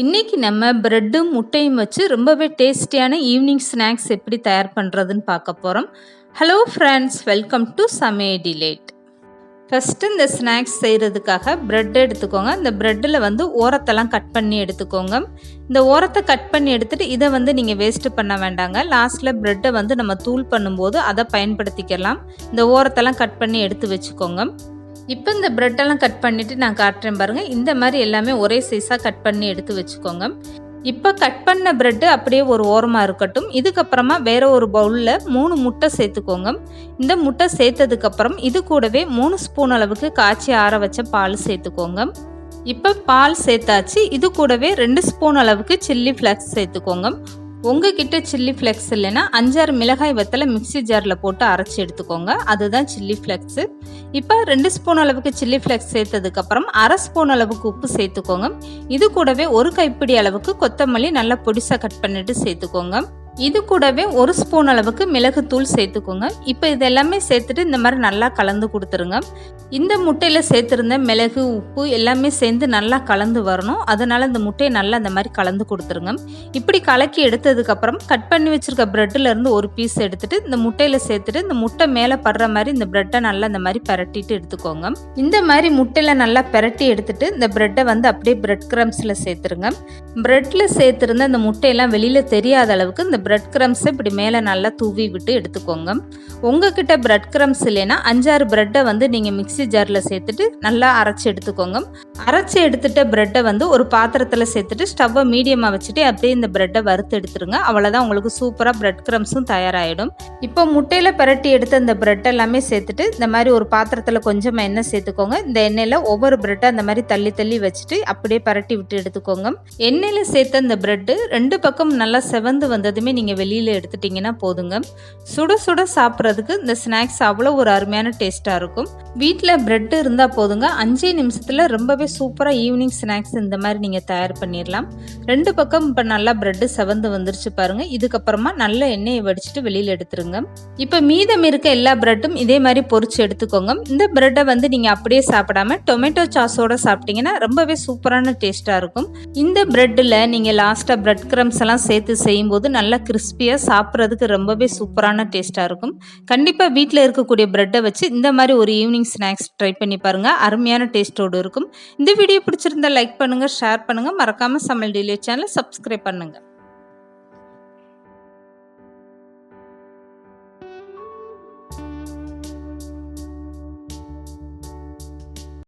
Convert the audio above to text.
இன்றைக்கி நம்ம ப்ரெட்டும் முட்டையும் வச்சு ரொம்பவே டேஸ்டியான ஈவினிங் ஸ்நாக்ஸ் எப்படி தயார் பண்ணுறதுன்னு பார்க்க போகிறோம் ஹலோ ஃப்ரெண்ட்ஸ் வெல்கம் டு சமே டிலேட் ஃபஸ்ட்டு இந்த ஸ்நாக்ஸ் செய்கிறதுக்காக ப்ரெட் எடுத்துக்கோங்க. இந்த ப்ரெட்டில் வந்து ஓரத்தெல்லாம் கட் பண்ணி எடுத்துக்கோங்க. இந்த ஓரத்தை கட் பண்ணி எடுத்துகிட்டு இதை வந்து நீங்கள் வேஸ்ட்டு பண்ண வேண்டாங்க. லாஸ்ட்டில் ப்ரெட்டை வந்து நம்ம தூள் பண்ணும்போது அதை பயன்படுத்திக்கலாம். இந்த ஓரத்தெல்லாம் கட் பண்ணி எடுத்து வச்சுக்கோங்க. இப்போ இந்த ப்ரெட்டெல்லாம் கட் பண்ணிவிட்டு நான் காட்டுறேன் பாருங்கள் இந்த மாதிரி எல்லாமே ஒரே சைஸாக கட் பண்ணி எடுத்து வச்சுக்கோங்க. இப்போ கட் பண்ண ப்ரெட்டு அப்படியே ஒரு ஓரமாக இருக்கட்டும். இதுக்கப்புறமா வேற ஒரு பவுலில் மூணு முட்டை சேர்த்துக்கோங்க. இந்த முட்டை சேர்த்ததுக்கப்புறம் இது கூடவே மூணு ஸ்பூன் அளவுக்கு காய்ச்சி ஆற வச்ச பால் சேர்த்துக்கோங்க. இப்போ பால் சேர்த்தாச்சு. இது கூடவே ரெண்டு ஸ்பூன் அளவுக்கு சில்லி ஃப்ளக்ஸ் சேர்த்துக்கோங்க. உங்ககிட்ட சில்லி ஃப்ளெக்ஸ் இல்லைன்னா அஞ்சாறு மிளகாய் வத்தலை மிக்சி ஜாரில் போட்டு அரைச்சி எடுத்துக்கோங்க. அதுதான் சில்லி ஃப்ளெக்ஸு இப்போ ரெண்டு ஸ்பூன் அளவுக்கு சில்லி ஃப்ளெக்ஸ் சேர்த்ததுக்கப்புறம் அரை ஸ்பூன் அளவுக்கு உப்பு சேர்த்துக்கோங்க. இது கூடவே ஒரு கைப்பிடி அளவுக்கு கொத்தமல்லி நல்லா பொடிசாக கட் பண்ணிட்டு சேர்த்துக்கோங்க. இது கூடவே ஒரு ஸ்பூன் அளவுக்கு மிளகுத்தூள் சேர்த்துக்கோங்க. இப்போ இது எல்லாமே சேர்த்துட்டு இந்த மாதிரி நல்லா கலந்து கொடுத்துருங்க. இந்த முட்டையில் சேர்த்துருந்த மிளகு உப்பு எல்லாமே சேர்ந்து நல்லா கலந்து வரணும். அதனால் இந்த முட்டையை நல்லா இந்த மாதிரி கலந்து கொடுத்துருங்க. இப்படி கலக்கி எடுத்ததுக்கப்புறம் கட் பண்ணி வச்சுருக்க ப்ரெட்டிலேருந்து ஒரு பீஸ் எடுத்துகிட்டு இந்த முட்டையில் சேர்த்துட்டு இந்த முட்டை மேலே படுற மாதிரி இந்த ப்ரெட்டை நல்லா இந்த மாதிரி பரட்டிட்டு எடுத்துக்கோங்க. இந்த மாதிரி முட்டையில் நல்லா பரட்டி எடுத்துட்டு இந்த ப்ரெட்டை வந்து அப்படியே ப்ரெட் கிரம்ஸில் சேர்த்துருங்க. ப்ரெட்டில் சேர்த்துருந்த அந்த முட்டையெல்லாம் வெளியில் தெரியாத அளவுக்கு இந்த ப்ரெட் க்ரம்ஸை இப்படி மேலே நல்லா தூவி விட்டு எடுத்துக்கோங்க. உங்ககிட்ட ப்ரெட் க்ரம்ஸ் இல்லைன்னா அஞ்சாறு ப்ரெட்டை வந்து நீங்கள் மிக்சி ஜாரில் சேர்த்துட்டு நல்லா அரைச்சி எடுத்துக்கோங்க. அரைச்சி எடுத்துகிட்ட ப்ரெட்டை வந்து ஒரு பாத்திரத்தில் சேர்த்துட்டு ஸ்டவ்வை மீடியமாக வச்சுட்டு அப்படியே இந்த ப்ரெட்டை வறுத்து எடுத்துருங்க. அவ்வளோதான் உங்களுக்கு சூப்பராக ப்ரெட் க்ரம்ஸும் தயாராகிடும் இப்போ முட்டையில் பரட்டி எடுத்த இந்த ப்ரெட் எல்லாமே சேர்த்துட்டு இந்த மாதிரி ஒரு பாத்திரத்தில் கொஞ்சமாக எண்ணெய் சேர்த்துக்கோங்க. இந்த எண்ணெயில் ஒவ்வொரு ப்ரெட்டை அந்த மாதிரி தள்ளி தள்ளி வச்சுட்டு அப்படியே பரட்டி விட்டு எடுத்துக்கோங்க. எண்ணெய் எண்ணெயில் சேர்த்த அந்த ப்ரெட்டு ரெண்டு பக்கம் நல்லா செவந்து வந்ததுமே நீங்கள் வெளியில் எடுத்துட்டிங்கன்னா போதுங்க. சுட சுட சாப்பிட்றதுக்கு இந்த ஸ்நாக்ஸ் அவ்வளோ ஒரு அருமையான டேஸ்ட்டாக இருக்கும். வீட்டில் ப்ரெட்டு இருந்தால் போதுங்க. அஞ்சே நிமிஷத்தில் ரொம்பவே சூப்பராக ஈவினிங் ஸ்நாக்ஸ் இந்த மாதிரி நீங்கள் தயார் பண்ணிடலாம் ரெண்டு பக்கம் இப்போ நல்லா ப்ரெட்டு செவந்து வந்துருச்சு பாருங்கள் இதுக்கப்புறமா நல்ல எண்ணெயை வடிச்சிட்டு வெளியில் எடுத்துருங்க. இப்போ மீதம் இருக்க எல்லா ப்ரெட்டும் இதே மாதிரி பொறிச்சு எடுத்துக்கோங்க. இந்த ப்ரெட்டை வந்து நீங்கள் அப்படியே சாப்பிடாம டொமேட்டோ சாஸோட சாப்பிட்டீங்கன்னா ரொம்பவே சூப்பரான டேஸ்ட்டாக இருக்கும். இந்த ப்ரெட் ப்ரெட்டில் நீங்கள் லாஸ்ட்டாக ப்ரெட் க்ரம்ஸ் எல்லாம் சேர்த்து செய்யும்போது நல்லா கிறிஸ்பியாக சாப்பிட்றதுக்கு ரொம்பவே சூப்பரான டேஸ்ட்டாக இருக்கும். கண்டிப்பாக வீட்டில் இருக்கக்கூடிய ப்ரெட்டை வச்சு இந்த மாதிரி ஒரு ஈவினிங் ஸ்நாக்ஸ் ட்ரை பண்ணி பாருங்கள் அருமையான டேஸ்ட்டோடு இருக்கும். இந்த வீடியோ பிடிச்சிருந்தா லைக் பண்ணுங்கள் ஷேர் பண்ணுங்கள் மறக்காமல் சமையல் டெய்லி சேனலை சப்ஸ்கிரைப் பண்ணுங்கள்